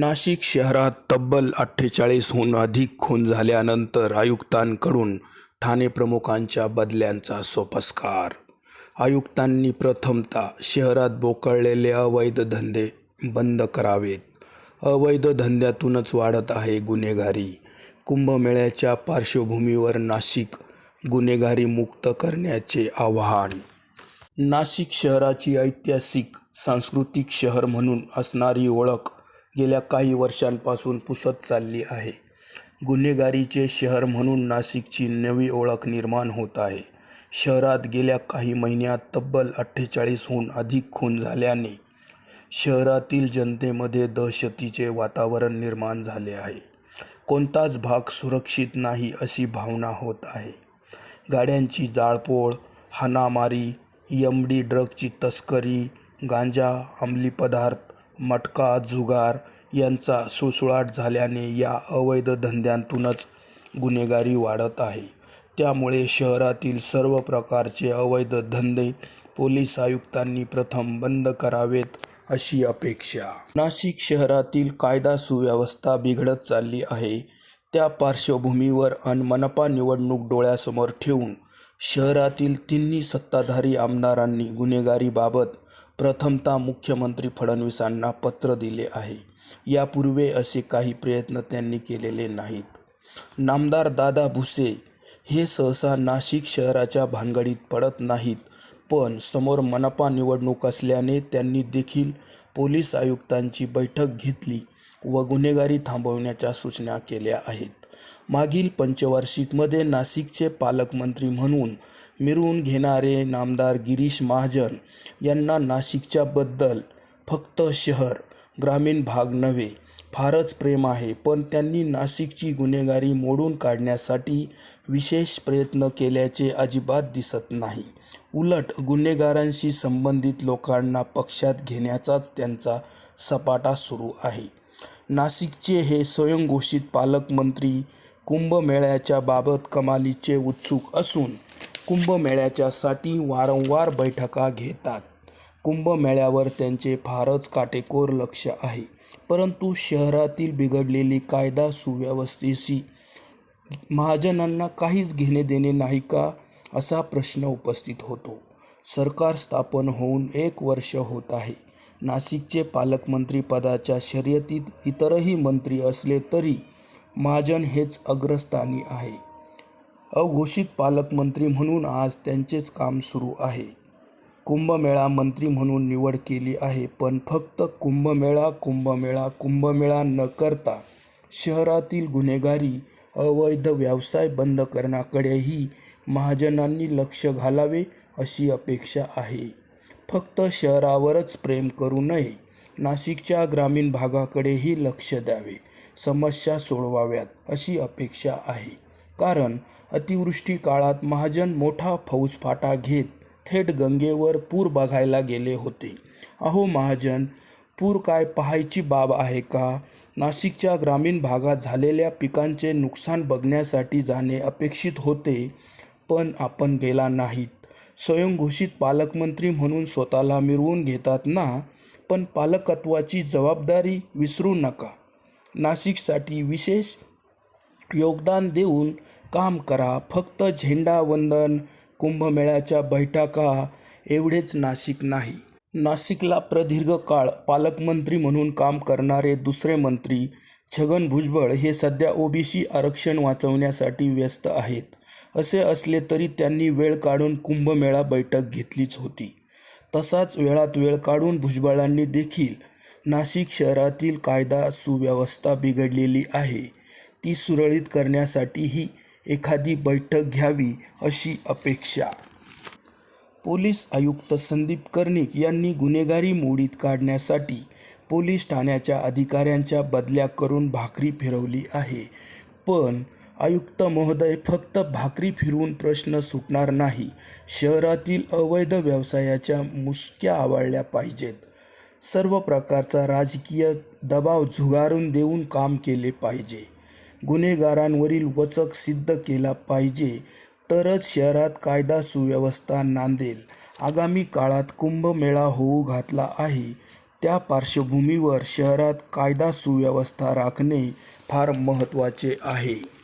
नाशिक शहरात तब्बल अठ्ठेचाळीसहून अधिक खून झाल्यानंतर आयुक्तांकडून ठाणे प्रमुखांच्या बदल्यांचा सोपस्कार. आयुक्तांनी प्रथमतः शहरात बोकळलेले अवैध धंदे बंद करावेत. अवैध धंद्यातूनच वाढत आहे गुन्हेगारी. कुंभमेळ्याच्या पार्श्वभूमीवर नाशिक गुन्हेगारी मुक्त करण्याचे आवाहन. नाशिक शहराची ऐतिहासिक सांस्कृतिक शहर म्हणून असणारी ओळख गेल्या काही वर्षांपासून पुसत चालली आहे. गुन्हेगारीचे शहर म्हणून नाशिकची नवी ओळख निर्माण होत आहे. शहरात गेल्या काही महिन्यात तब्बल अठ्ठेचाळीसहून अधिक खून झाल्याने शहरातील जनतेमध्ये दहशतीचे वातावरण निर्माण झाले आहे. कोणताच भाग सुरक्षित नाही अशी भावना होत आहे. गाड्यांची जाळपोळ हाणामारी यमडी डी ड्रगची तस्करी गांजा अंमली पदार्थ मटका जुगार यांचा सुळसुळाट झाल्याने या अवैध धंद्यांतूनच गुन्हेगारी वाढत आहे. त्यामुळे शहरातील सर्व प्रकारचे अवैध धंदे पोलीस आयुक्तांनी प्रथम बंद करावेत अशी अपेक्षा. नाशिक शहरातील कायदा सुव्यवस्था बिघडत चालली आहे. त्या पार्श्वभूमीवर अन मनपा निवडणूक डोळ्यासमोर ठेवून शहरातील तिन्ही सत्ताधारी आमदारांनी गुन्हेगारीबाबत प्रथमतः मुख्यमंत्री फडणवीसांना पत्र दिले आहे. यापूर्वी असे काही प्रयत्न त्यांनी केलेले नाहीत. नामदार दादा भुसे हे सहसा नाशिक शहराच्या भानगडीत पडत नाहीत पण समोर मनपा निवडणूक असल्याने त्यांनी देखील पोलीस आयुक्तांची बैठक घेतली व गुन्हेगारी थांबवण्याच्या सूचना केल्या आहेत. मागील पंचवार्षिकमध्ये नाशिकचे पालकमंत्री म्हणून मिरवून घेणारे नामदार गिरीश महाजन यांना नाशिकच्याबद्दल फक्त शहर ग्रामीण भाग नव्हे फारच प्रेम आहे. पण त्यांनी नाशिकची गुन्हेगारी मोडून काढण्यासाठी विशेष प्रयत्न केल्याचे अजिबात दिसत नाही. उलट गुन्हेगारांशी संबंधित लोकांना पक्षात घेण्याचाच त्यांचा सपाटा सुरू आहे. नाशिकचे हे स्वयंघोषित पालकमंत्री कुंभमेळ्याच्या बाबत कमालीचे उत्सुक असून कुंभमेळ्याच्यासाठी वारंवार बैठका घेतात. कुंभमेळ्यावर त्यांचे फारच काटेकोर लक्ष आहे. परंतु शहरातील बिघडलेली कायदा सुव्यवस्थेशी महाजनांना काहीच घेणे देणे नाही का असा प्रश्न उपस्थित होतो. सरकार स्थापन होऊन एक वर्ष होत आहे. नाशिकचे पालकमंत्री पदाच्या शर्यतीत इतरही मंत्री असले तरी महाजन हेच अग्रस्थानी आहे. अघोषित पालकमंत्री म्हणून आज त्यांचेच काम सुरू आहे. कुंभमेळा मंत्री म्हणून निवड केली आहे पण फक्त कुंभमेळा कुंभमेळा कुंभमेळा न करता शहरातील गुन्हेगारी अवैध व्यवसाय बंद करण्याकडेही महाजनांनी लक्ष घालावे अशी अपेक्षा आहे. फक्त शहरावरच प्रेम करू नये नाशिकच्या ग्रामीण भागाकडेही लक्ष द्यावे. समस्या सोडवाव्यात अशी अपेक्षा आहे. कारण अतिवृष्टी काळात महाजन मोठा फौजफाटा घेत थेट गंगेवर पूर बघायला गेले होते. अहो महाजन पूर काय पाहायची बाब आहे का? नाशिकच्या ग्रामीण भागात झालेल्या पिकांचे नुकसान बघण्यासाठी जाणे अपेक्षित होते पण आपण गेला नाहीत. स्वयंघोषित पालकमंत्री म्हणून स्वतःला मिरवून घेतात ना? पण पालकत्वाची जबाबदारी विसरू नका. नाशिकसाठी विशेष योगदान देऊन काम करा. फक्त झेंडावंदन कुंभमेळ्याच्या बैठका एवढेच नाशिक नाही. नाशिकला प्रदीर्घ काळ पालकमंत्री म्हणून काम करणारे दुसरे मंत्री छगन भुजबळ हे सध्या ओबीसी आरक्षण वाचवण्यासाठी व्यस्त आहेत. असे असले तरी त्यांनी वेळ काढून कुंभमेळा बैठक घेतलीच होती. तसाच वेळात वेळ काढून भुजबळांनी देखील नाशिक शहरातील कायदा सुव्यवस्था बिघडलेली आहे. ती सुरळीत करण्यासाठीही एखादी बैठक घ्यावी अशी अपेक्षा. पोलीस आयुक्त संदीप कर्णिक यांनी गुन्हेगारी मोडीत काढण्यासाठी पोलीस ठाण्याच्या अधिकाऱ्यांच्या बदल्या करून भाकरी फिरवली आहे. पण आयुक्त महोदय फक्त भाकरी फिरवून प्रश्न सुटणार नाही. शहरातील अवैध व्यवसायाच्या मुसक्या आवळल्या पाहिजेत. सर्व प्रकारचा राजकीय दबाव झुगारून देऊन काम केले पाहिजे. गुन्हेगारांवरील वचक सिद्ध केला पाहिजे. तरच शहरात कायदा सुव्यवस्था नांदेल. आगामी काळात कुंभमेळा होऊ घातला आहे. त्या पार्श्वभूमीवर शहरात कायदा सुव्यवस्था राखणे फार महत्त्वाचे आहे.